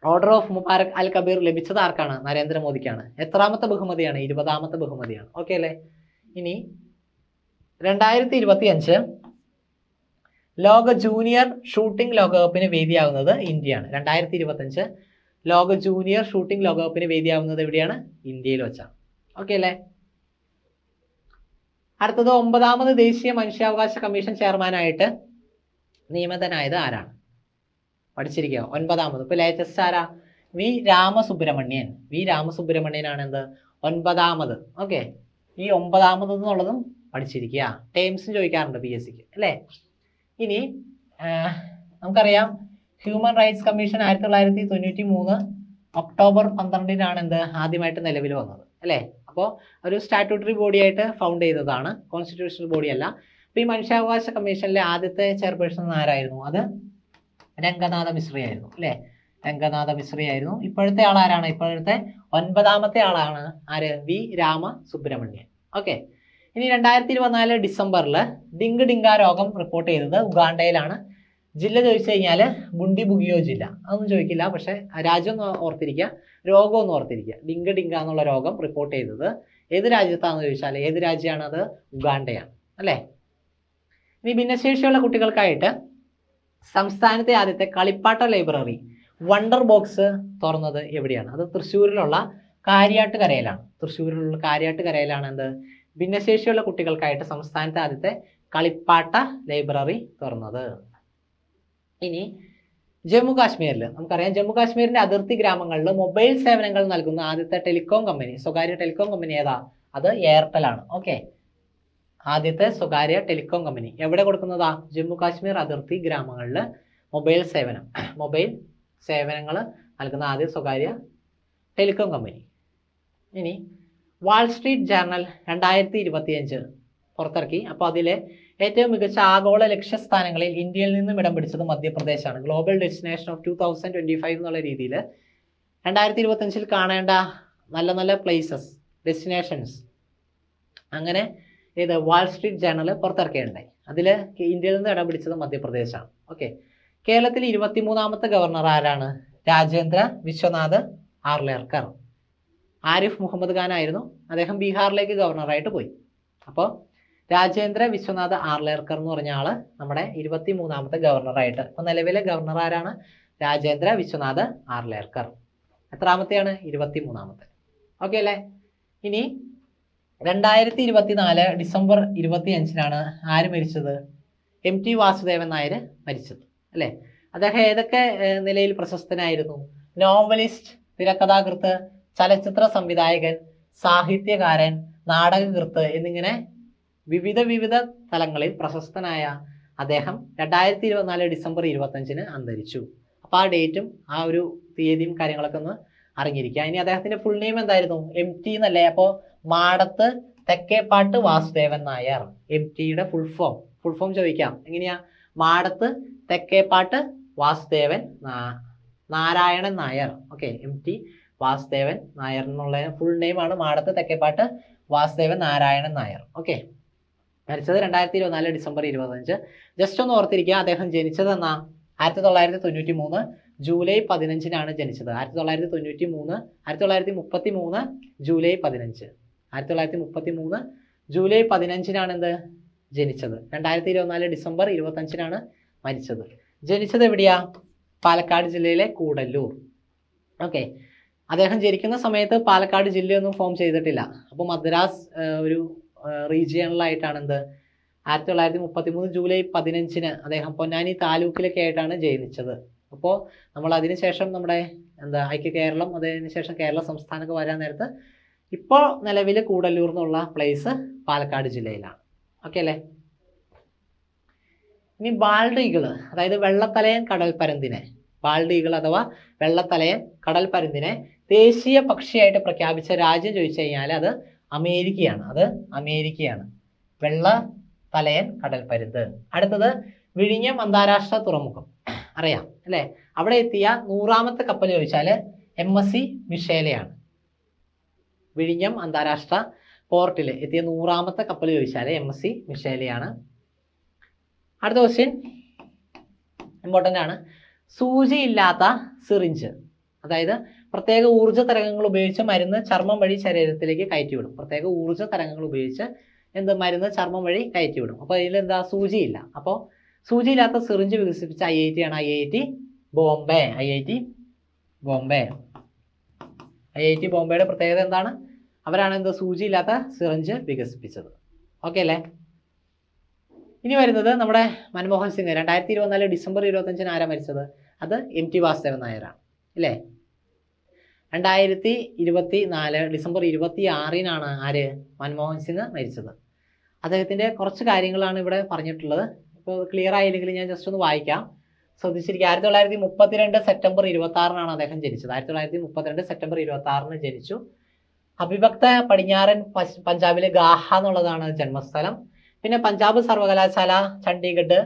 Order of Mubarak al Kabeer ലഭിച്ചത് ആർക്കാണ്? നരേന്ദ്രമോദിക്കാണ്. എത്രാമത്തെ ബഹുമതിയാണ്? ഇരുപതാമത്തെ ബഹുമതിയാണ്. ഓക്കെ അല്ലേ? ഇനി രണ്ടായിരത്തി ഇരുപത്തി അഞ്ച് ലോക ജൂനിയർ ഷൂട്ടിംഗ് ലോകകപ്പിന് വേദിയാവുന്നത് ഇന്ത്യയാണ്. രണ്ടായിരത്തി ഇരുപത്തഞ്ച് ലോക ജൂനിയർ ഷൂട്ടിംഗ് ലോകകപ്പിന് വേദിയാവുന്നത് എവിടെയാണ്? ഇന്ത്യയിൽ വെച്ചാണ്. ഓക്കെ അല്ലേ? അടുത്തത് ഒമ്പതാമത് ദേശീയ മനുഷ്യാവകാശ കമ്മീഷൻ ചെയർമാനായിട്ട് നിയമിതനായത് ആരാണ്? പഠിച്ചിരിക്കുക ഒൻപതാമത്. ഇപ്പൊ ലേറ്റസ്റ്റ് ആരാ? വി രാമസുബ്രഹ്മണ്യൻ. വി രാമസുബ്രഹ്മണ്യനാണ് എന്ത്? ഒൻപതാമത്. ഓക്കെ ഈ ഒമ്പതാമത് എന്നുള്ളതും പഠിച്ചിരിക്കുക. ടേംസും ചോദിക്കാറുണ്ട് പി എസ് സിക്ക്. അല്ലേ? ഇനി നമുക്കറിയാം ഹ്യൂമൻ റൈറ്റ്സ് കമ്മീഷൻ ആയിരത്തി തൊള്ളായിരത്തി തൊണ്ണൂറ്റി മൂന്ന് ഒക്ടോബർ പന്ത്രണ്ടിനാണ് എന്ത് ആദ്യമായിട്ട് നിലവിൽ വന്നത് അല്ലേ? അപ്പോൾ ഒരു സ്റ്റാറ്റ്യൂട്ടറി ബോഡിയായിട്ട് ഫൗണ്ട് ചെയ്തതാണ് കോൺസ്റ്റിറ്റ്യൂഷണൽ ബോഡി അല്ല. അപ്പോൾ ഈ മനുഷ്യാവകാശ കമ്മീഷനിലെ ആദ്യത്തെ ചെയർപേഴ്സൺ ആരായിരുന്നു? അത് രംഗനാഥ മിശ്രി ആയിരുന്നു അല്ലേ? രംഗനാഥ മിശ്രി ആയിരുന്നു. ഇപ്പോഴത്തെ ആൾ ആരാണ് ഇപ്പോഴത്തെ ഒൻപതാമത്തെ ആളാണ് ആര്? V Ramasubramanian okay. ഇനി രണ്ടായിരത്തി ഇരുപത്തിനാല് ഡിസംബറിൽ ഡിങ്ക് ഡിങ്ക രോഗം റിപ്പോർട്ട് ചെയ്തത് ഉഗാണ്ടയിലാണ്. ജില്ല ചോദിച്ചു കഴിഞ്ഞാൽ ബുണ്ടി ബുഗിയോ ജില്ല. അതൊന്നും ചോദിക്കില്ല പക്ഷേ രാജ്യം ഒന്ന് ഓർത്തിരിക്കുക രോഗം ഒന്ന് ഓർത്തിരിക്കുക ഡിങ്ക് ഡിങ്ക എന്നുള്ള രോഗം റിപ്പോർട്ട് ചെയ്തത് ഏത് രാജ്യത്താണെന്ന് ചോദിച്ചാൽ ഏത് അത് ഉഗാണ്ടയാണ്. അല്ലേ? ഇനി ഭിന്നശേഷിയുള്ള കുട്ടികൾക്കായിട്ട് സംസ്ഥാനത്തെ ആദ്യത്തെ കളിപ്പാട്ട ലൈബ്രറി വണ്ടർ ബോക്സ് തുറന്നത് എവിടെയാണ്? അത് തൃശ്ശൂരിലുള്ള കാര്യാട്ട് കരയിലാണ് തൃശ്ശൂരിലുള്ള കാര്യാട്ട് കരയിലാണ് എന്ത് ഭിന്നശേഷിയുള്ള കുട്ടികൾക്കായിട്ട് സംസ്ഥാനത്തെ ആദ്യത്തെ കളിപ്പാട്ട ലൈബ്രറി തുറന്നത്. ഇനി ജമ്മു കാശ്മീരിൽ നമുക്കറിയാം ജമ്മു കാശ്മീരിന്റെ അതിർത്തി ഗ്രാമങ്ങളിൽ മൊബൈൽ സേവനങ്ങൾ നൽകുന്ന ആദ്യത്തെ ടെലികോം കമ്പനി സ്വകാര്യ ടെലികോം കമ്പനി ഏതാ? അത് എയർടെൽ ആണ്. ഓക്കെ. ആദ്യത്തെ സ്വകാര്യ ടെലികോം കമ്പനി. എവിടെ കൊടുക്കുന്നതാ? ജമ്മു കാശ്മീർ അതിർത്തി ഗ്രാമങ്ങളിൽ മൊബൈൽ സേവനം. മൊബൈൽ സേവനങ്ങൾ നൽകുന്ന ആദ്യ സ്വകാര്യ ടെലികോം കമ്പനി. ഇനി വാൾ സ്ട്രീറ്റ് ജേർണൽ രണ്ടായിരത്തി ഇരുപത്തിയഞ്ച് പുറത്തിറക്കി. അപ്പോൾ അതിലെ ഏറ്റവും മികച്ച ആഗോള ലക്ഷ്യസ്ഥാനങ്ങളിൽ ഇന്ത്യയിൽ നിന്നും ഇടം പിടിച്ചത് മധ്യപ്രദേശാണ്. Global destination of two thousand twenty five എന്നുള്ള രീതിയിൽ രണ്ടായിരത്തി ഇരുപത്തഞ്ചിൽ കാണേണ്ട നല്ല നല്ല പ്ലേസസ് ഡെസ്റ്റിനേഷൻസ് അങ്ങനെ ഇത് വാൾ സ്ട്രീറ്റ് ജേർണൽ പുറത്തിറക്കുകയുണ്ടായി അതിൽ ഇന്ത്യയിൽ നിന്ന് ഇടം പിടിച്ചത് മധ്യപ്രദേശാണ്. ഓക്കെ കേരളത്തിൽ ഇരുപത്തിമൂന്നാമത്തെ ഗവർണർ ആരാണ്? രാജേന്ദ്ര വിശ്വനാഥ് ആർലേർക്കർ. ആരിഫ് മുഹമ്മദ് ഖാൻ ആയിരുന്നു അദ്ദേഹം ബീഹാറിലേക്ക് ഗവർണറായിട്ട് പോയി. അപ്പോൾ രാജേന്ദ്ര വിശ്വനാഥ് ആർലേർക്കർ എന്ന് പറഞ്ഞ ആൾ നമ്മുടെ ഇരുപത്തി മൂന്നാമത്തെ ഗവർണറായിട്ട്. അപ്പോൾ നിലവിലെ ഗവർണർ ആരാണ്? രാജേന്ദ്ര വിശ്വനാഥ് ആർലേർക്കർ. എത്രാമത്തെയാണ്? ഇരുപത്തി മൂന്നാമത്തെ ഓക്കെ അല്ലേ? ഇനി രണ്ടായിരത്തി ഇരുപത്തി നാല് ഡിസംബർ ഇരുപത്തി അഞ്ചിനാണ് ആര് മരിച്ചത്? എം ടി വാസുദേവൻ നായർ മരിച്ചത്. അല്ലേ? അദ്ദേഹം ഏതൊക്കെ നിലയിൽ പ്രശസ്തനായിരുന്നു? നോവലിസ്റ്റ് തിരക്കഥാകൃത്ത് ചലച്ചിത്ര സംവിധായകൻ സാഹിത്യകാരൻ നാടകകൃത്ത് എന്നിങ്ങനെ വിവിധ വിവിധ തലങ്ങളിൽ പ്രശസ്തനായ അദ്ദേഹം രണ്ടായിരത്തി ഇരുപത്തിനാല് ഡിസംബർ ഇരുപത്തഞ്ചിന് അന്തരിച്ചു. അപ്പോൾ ആ ഡേറ്റും ആ ഒരു തീയതിയും കാര്യങ്ങളൊക്കെ ഒന്ന് അറിഞ്ഞിരിക്കുക. ഇനി അദ്ദേഹത്തിന്റെ ഫുൾ നെയിം എന്തായിരുന്നു? എം ടി എന്നല്ലേ? അപ്പോൾ മാടത്ത് തെക്കേപ്പാട്ട് വാസുദേവൻ നായർ. എം ടിയുടെ ഫുൾ ഫോം ഫുൾ ഫോം ചോദിക്കാം. എങ്ങനെയാ? Madath Thekkepat Vasudevan Narayanan Nair. Okay M T Vasudevan Nair എന്നുള്ള ഫുൾ നെയിമാണ് മാടത്ത് തെക്കേപ്പാട്ട് വാസുദേവൻ നാരായണൻ നായർ. ഓക്കെ മരിച്ചത് രണ്ടായിരത്തി ഇരുപത്തിനാല് ഡിസംബർ ഇരുപത്തഞ്ച് ജസ്റ്റ് ഒന്ന് ഓർത്തിരിക്കുക അദ്ദേഹം ജനിച്ചത് എന്നാ ആയിരത്തി തൊള്ളായിരത്തി തൊണ്ണൂറ്റി മൂന്ന് ജൂലൈ പതിനഞ്ചിനാണ് ജനിച്ചത്. ആയിരത്തി തൊള്ളായിരത്തി തൊണ്ണൂറ്റി മൂന്ന് ആയിരത്തി തൊള്ളായിരത്തി മുപ്പത്തി മൂന്ന് ജൂലൈ പതിനഞ്ച്. ആയിരത്തി തൊള്ളായിരത്തി മുപ്പത്തി മൂന്ന് ജൂലൈ പതിനഞ്ചിനാണ് എന്ത്? ജനിച്ചത്. രണ്ടായിരത്തി ഇരുപത്തിനാല് ഡിസംബർ ഇരുപത്തഞ്ചിനാണ് മരിച്ചത്. ജനിച്ചത് എവിടെയാ? പാലക്കാട് ജില്ലയിലെ കൂടല്ലൂർ. ഓക്കെ അദ്ദേഹം ജനിക്കുന്ന സമയത്ത് പാലക്കാട് ജില്ലയൊന്നും ഫോം ചെയ്തിട്ടില്ല. അപ്പോൾ മദ്രാസ് ഒരു റീജിയണലായിട്ടാണ് എന്ത് ആയിരത്തി തൊള്ളായിരത്തി മുപ്പത്തി മൂന്ന് ജൂലൈ പതിനഞ്ചിന് അദ്ദേഹം പൊന്നാനി താലൂക്കിലൊക്കെ ആയിട്ടാണ് ജനിച്ചത്. അപ്പോൾ നമ്മൾ അതിനുശേഷം നമ്മുടെ എന്താ ഐക്യ കേരളം അതിനുശേഷം കേരള സംസ്ഥാനമൊക്കെ വരാൻ നേരത്ത് ഇപ്പോൾ നിലവിൽ കൂടല്ലൂർ എന്നുള്ള പ്ലേസ് പാലക്കാട് ജില്ലയിലാണ്. ഓക്കെ അല്ലേ? ഇനി ബാൾഡ് ഈഗിൾ അതായത് വെള്ളത്തലയൻ കടൽപ്പരന്തിനെ ബാൾഡ് ഈഗിൾ അഥവാ വെള്ളത്തലയൻ കടൽപ്പരന്തിനെ ദേശീയ പക്ഷിയായിട്ട് പ്രഖ്യാപിച്ച രാജ്യം ചോദിച്ചു കഴിഞ്ഞാൽ അത് അമേരിക്കയാണ്. അത് അമേരിക്കയാണ്. വെള്ള തലയൻ കടൽപ്പരുന്ത് അടുത്തത് വിഴിഞ്ഞം അന്താരാഷ്ട്ര തുറമുഖം. അറിയാം അല്ലേ? അവിടെ എത്തിയ നൂറാമത്തെ കപ്പൽ ചോദിച്ചാൽ എം എസ് സി മിഷേലയാണ്. വിഴിഞ്ഞം അന്താരാഷ്ട്ര പോർട്ടിൽ എത്തിയ നൂറാമത്തെ കപ്പൽ ചോദിച്ചാൽ എം എസ് സി മിഷേലയാണ്. അടുത്ത ക്വസ്റ്റ്യൻ ഇമ്പോർട്ടന്റ് ആണ്. സൂചിയില്ലാത്ത സിറിഞ്ച്. അതായത് പ്രത്യേക ഊർജ തരംഗങ്ങൾ ഉപയോഗിച്ച് മരുന്ന് ചർമ്മം വഴി ശരീരത്തിലേക്ക് കയറ്റിവിടും. പ്രത്യേക ഊർജ തരംഗങ്ങൾ ഉപയോഗിച്ച് എന്ത് മരുന്ന് ചർമ്മം വഴി കയറ്റിവിടും. അപ്പോൾ ഇതിൽ എന്താ സൂചിയില്ല. അപ്പോൾ സൂചിയില്ലാത്ത സിറിഞ്ച് വികസിപ്പിച്ച ഐ ഐ ടി ആണ് I I T Bombay. I I T Bombay. I I T ബോംബെയുടെ പ്രത്യേകത എന്താണ്? അവരാണ് എന്ത് സൂചിയില്ലാത്ത സിറിഞ്ച് വികസിപ്പിച്ചത്. ഓക്കെ അല്ലേ? ഇനി വരുന്നത് നമ്മുടെ മൻമോഹൻ സിംഗ്. രണ്ടായിരത്തി ഇരുപത്തിനാല് ഡിസംബർ ഇരുപത്തഞ്ചിന് ആരാ മരിച്ചത്? അത് എം ടി വാസുദേവൻ നായരാണ്. ഇല്ലേ? രണ്ടായിരത്തി ഇരുപത്തി നാല് ഡിസംബർ ഇരുപത്തി ആറിനാണ് ആര് മൻമോഹൻ സിംഗ് മരിച്ചത്. അദ്ദേഹത്തിന്റെ കുറച്ച് കാര്യങ്ങളാണ് ഇവിടെ പറഞ്ഞിട്ടുള്ളത്. ഇപ്പോൾ ക്ലിയർ ആയില്ലെങ്കിൽ ഞാൻ ജസ്റ്റ് ഒന്ന് വായിക്കാം. ശ്രദ്ധിച്ചിരിക്കുക ആയിരത്തി തൊള്ളായിരത്തി മുപ്പത്തിരണ്ട് സെപ്റ്റംബർ ഇരുപത്തി ആറിനാണ് അദ്ദേഹം ജനിച്ചത്. ആയിരത്തി തൊള്ളായിരത്തി മുപ്പത്തിരണ്ട് സെപ്റ്റംബർ ഇരുപത്തി ആറിന് ജനിച്ചു. അഭിഭക്ത പടിഞ്ഞാറൻ പഞ്ചാബിലെ ഗാഹ എന്നുള്ളതാണ് ജന്മസ്ഥലം. പിന്നെ പഞ്ചാബ് സർവകലാശാല ചണ്ഡീഗഡ്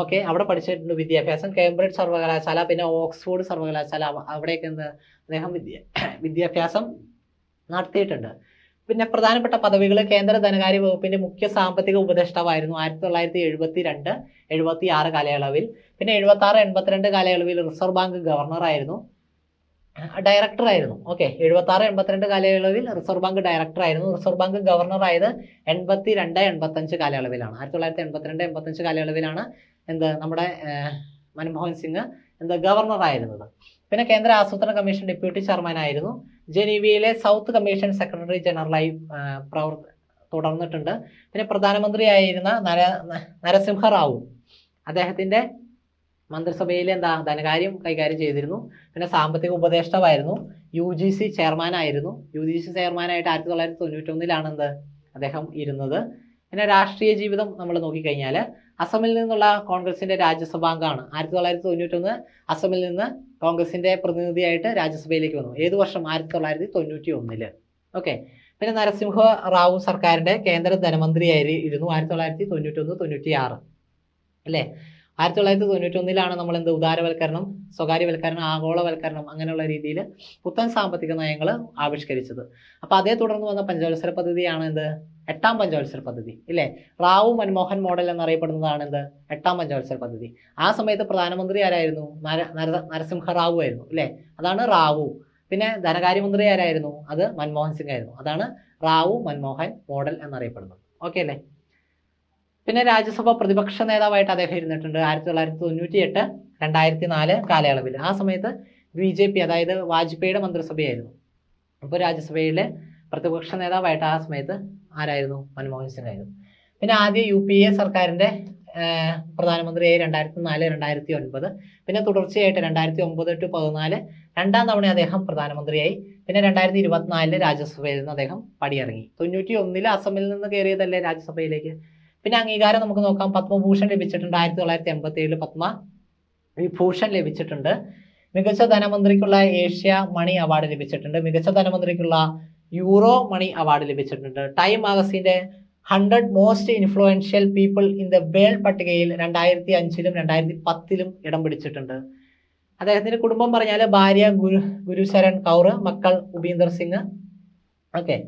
ഓക്കെ. അവിടെ പഠിച്ചിട്ടുണ്ട് വിദ്യാഭ്യാസം. കേംബ്രിഡ്ജ് സർവകലാശാല പിന്നെ ഓക്സ്ഫോർഡ് സർവകലാശാല. അവിടെയൊക്കെ എന്ത്? അദ്ദേഹം വിദ്യ വിദ്യാഭ്യാസം നടത്തിയിട്ടുണ്ട്. പിന്നെ പ്രധാനപ്പെട്ട പദവികൾ കേന്ദ്ര ധനകാര്യ വകുപ്പിന്റെ മുഖ്യ സാമ്പത്തിക ഉപദേഷ്ടാവായിരുന്നു ആയിരത്തി തൊള്ളായിരത്തി എഴുപത്തി രണ്ട് എഴുപത്തി ആറ് കാലയളവിൽ. പിന്നെ എഴുപത്തി ആറ് എൺപത്തിരണ്ട് കാലയളവിൽ റിസർവ് ബാങ്ക് ഗവർണറായിരുന്നു. ഡയറക്ടർ ആയിരുന്നു. ഓക്കെ എഴുപത്തി ആറ് എൺപത്തിരണ്ട് കാലയളവിൽ റിസർവ് ബാങ്ക് ഡയറക്ടർ ആയിരുന്നു. റിസർവ് ബാങ്ക് ഗവർണർ ആയത് എൺപത്തി രണ്ട് എൺപത്തഞ്ച് കാലയളവിലാണ്. ആയിരത്തി തൊള്ളായിരത്തി എൺപത്തിരണ്ട് എൺപത്തഞ്ച് കാലയളവിലാണ് എന്ത് നമ്മുടെ മൻമോഹൻ സിംഗ് എന്ത് ഗവർണർ ആയിരുന്നത്. പിന്നെ കേന്ദ്ര ആസൂത്രണ കമ്മീഷൻ ഡെപ്യൂട്ടി ചെയർമാൻ ആയിരുന്നു. ജനീവയിലെ സൗത്ത് കമ്മീഷൻ സെക്രട്ടറി ജനറലായി പ്രവർ തുടർന്നിട്ടുണ്ട്. പിന്നെ പ്രധാനമന്ത്രിയായിരുന്ന നര നരസിംഹ റാവു. അദ്ദേഹത്തിന്റെ മന്ത്രിസഭയിൽ എന്താ ധനകാര്യം കൈകാര്യം ചെയ്തിരുന്നു. പിന്നെ സാമ്പത്തിക ഉപദേഷ്ടാവായിരുന്നു. യു ജി സി ചെയർമാനായിരുന്നു. യു ജി സി ചെയർമാനായിട്ട് ആയിരത്തി തൊള്ളായിരത്തി തൊണ്ണൂറ്റൊന്നിലാണ് എന്ത് അദ്ദേഹം ഇരുന്നത്. പിന്നെ രാഷ്ട്രീയ ജീവിതം നമ്മൾ നോക്കിക്കഴിഞ്ഞാൽ അസമിൽ നിന്നുള്ള കോൺഗ്രസിന്റെ രാജ്യസഭാംഗമാണ്. ആയിരത്തി തൊള്ളായിരത്തി തൊണ്ണൂറ്റൊന്ന് അസമിൽ നിന്ന് കോൺഗ്രസിന്റെ പ്രതിനിധിയായിട്ട് രാജ്യസഭയിലേക്ക് വന്നു. ഏത് വർഷം? ആയിരത്തി തൊള്ളായിരത്തി തൊണ്ണൂറ്റി ഒന്നിൽ ഓക്കെ. പിന്നെ നരസിംഹ റാവു സർക്കാരിന്റെ കേന്ദ്ര ധനമന്ത്രിയായിരുന്നു ആയിരത്തി തൊള്ളായിരത്തി തൊണ്ണൂറ്റൊന്ന് തൊണ്ണൂറ്റി ആറ് അല്ലേ? ആയിരത്തി തൊള്ളായിരത്തി തൊണ്ണൂറ്റി ഒന്നിലാണ് നമ്മൾ എന്ത് ഉദാരവൽക്കരണം സ്വകാര്യവൽക്കരണം ആഗോളവൽക്കരണം അങ്ങനെയുള്ള രീതിയിൽ പുത്തൻ സാമ്പത്തിക നയങ്ങൾ ആവിഷ്കരിച്ചത്. അപ്പോൾ അതേ തുടർന്ന് വന്ന പഞ്ചവത്സര പദ്ധതിയാണ് എന്ത്? എട്ടാം പഞ്ചവത്സര പദ്ധതി ഇല്ലേ? റാവു മൻമോഹൻ മോഡൽ എന്നറിയപ്പെടുന്നതാണ് എന്ത്? എട്ടാം പഞ്ചവത്സര പദ്ധതി. ആ സമയത്ത് പ്രധാനമന്ത്രി ആരായിരുന്നു? നര നര- നരസിംഹ റാവു ആയിരുന്നു ഇല്ലേ? അതാണ് റാവു. പിന്നെ ധനകാര്യമന്ത്രി ആരായിരുന്നു? അത് മൻമോഹൻ സിംഗ് ആയിരുന്നു. അതാണ് റാവു മൻമോഹൻ മോഡൽ എന്നറിയപ്പെടുന്നത്. ഓക്കെ അല്ലേ? പിന്നെ രാജ്യസഭ പ്രതിപക്ഷ നേതാവായിട്ട് അദ്ദേഹം ഇരുന്നിട്ടുണ്ട് ആയിരത്തി തൊള്ളായിരത്തി തൊണ്ണൂറ്റി എട്ട് രണ്ടായിരത്തി നാല് കാലയളവിൽ. ആ സമയത്ത് ബി ജെ പി അതായത് വാജ്പേയിയുടെ മന്ത്രിസഭയായിരുന്നു. അപ്പോൾ രാജ്യസഭയിലെ പ്രതിപക്ഷ നേതാവായിട്ട് ആ സമയത്ത് ആരായിരുന്നു? മൻമോഹൻ സിംഗ് ആയിരുന്നു. പിന്നെ ആദ്യ യു പി എ സർക്കാരിന്റെ പ്രധാനമന്ത്രിയായി രണ്ടായിരത്തി നാല് രണ്ടായിരത്തി ഒൻപത് പിന്നെ തുടർച്ചയായിട്ട് രണ്ടായിരത്തി ഒമ്പത് ടു പതിനാല് രണ്ടാം തവണ അദ്ദേഹം പ്രധാനമന്ത്രിയായി. പിന്നെ രണ്ടായിരത്തി ഇരുപത്തിനാലിൽ രാജ്യസഭയിൽ നിന്ന് അദ്ദേഹം പടിയിറങ്ങി. തൊണ്ണൂറ്റി ഒന്നിൽ അസമിൽ നിന്ന് കയറിയതല്ലേ രാജ്യസഭയിലേക്ക്? പിന്നെ അംഗീകാരം നമുക്ക് നോക്കാം. പത്മഭൂഷൺ ലഭിച്ചിട്ടുണ്ട് ആയിരത്തി തൊള്ളായിരത്തി എൺപത്തി ഏഴിൽ പത്മ. വിഭൂഷൺ ലഭിച്ചിട്ടുണ്ട്. മികച്ച ധനമന്ത്രിക്കുള്ള ഏഷ്യ മണി അവാർഡ് ലഭിച്ചിട്ടുണ്ട്. മികച്ച ധനമന്ത്രിക്കുള്ള യൂറോ മണി അവാർഡ് ലഭിച്ചിട്ടുണ്ട്. Time മാഗസിന്റെ hundred most influential people in the world പട്ടികയിൽ രണ്ടായിരത്തി അഞ്ചിലും രണ്ടായിരത്തി പത്തിലും ഇടം പിടിച്ചിട്ടുണ്ട്. അദ്ദേഹത്തിന്റെ കുടുംബം പറഞ്ഞാൽ ഭാര്യ ഗുരു ഗുരുശരൺ കൗർ മക്കൾ ഉപീന്ദർ സിംഗ്. ഓക്കെ.